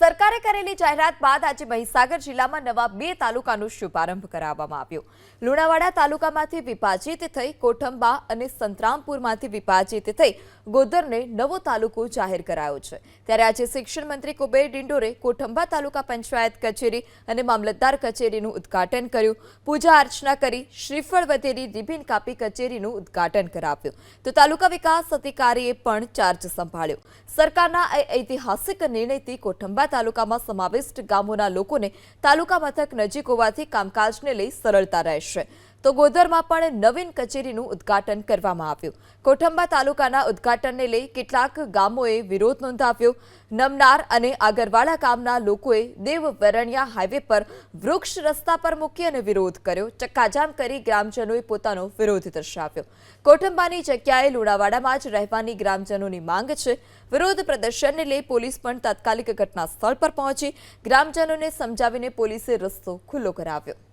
સરકારે કરેલી જાહેરાત બાદ આજે મહીસાગર જિલ્લામાં નવા બે તાલુકાનો શુભારંભ કરાવવામાં આવ્યો. લુણાવાડા તાલુકામાંથી વિભાજિત થઈ કોઠંબા અને સંતરામપુરમાંથી વિભાજિત થઈ ગોદરને નવો તાલુકો જાહેર કરાયો છે. ત્યારે આજે શિક્ષણ મંત્રી કુબેર ડિંડોરે કોઠંબા તાલુકા પંચાયત કચેરી અને મામલતદાર કચેરીનું ઉદ્ઘાટન કર્યું. પૂજા અર્ચના કરી શ્રીફળ વધેરી રિબિન કાપી કચેરીનું ઉદ્ઘાટન કરાવ્યું. તો તાલુકા વિકાસ અધિકારીએ પણ ચાર્જ સંભાળ્યો. સરકારના ઐતિહાસિક નિર્ણયથી કોઠંબા તાલુકામાં સમાવિષ્ટ ગામોના લોકોને તાલુકા મથક નજીક હોવાથી કામકાજને લઈ સરળતા રહેશે. તો ગોધરમાં પણ નવીન કચેરીનું ઉદ્ઘાટન કરવામાં આવ્યું. કોઠંબા તાલુકાના ઉદ્ઘાટનને લઈ કેટલાક ગામોએ વિરોધ નોંધાવ્યો. નમનાર અને આગરવાડા ગામના લોકોએ દેવ વેરણિયા હાઈવે પર વૃક્ષ રસ્તા પર મૂકી અને વિરોધ કર્યો. ચક્કાજામ કરી ગ્રામજનોએ પોતાનો વિરોધ દર્શાવ્યો. કોઠંબાની જગ્યાએ લુણાવાડામાં જ રહેવાની ગ્રામજનોની માંગ છે. વિરોધ પ્રદર્શનને લઈ પોલીસ પણ તાત્કાલિક ઘટના સ્થળ પર પહોંચી. ગ્રામજનોને સમજાવીને પોલીસે રસ્તો ખુલ્લો કરાવ્યો.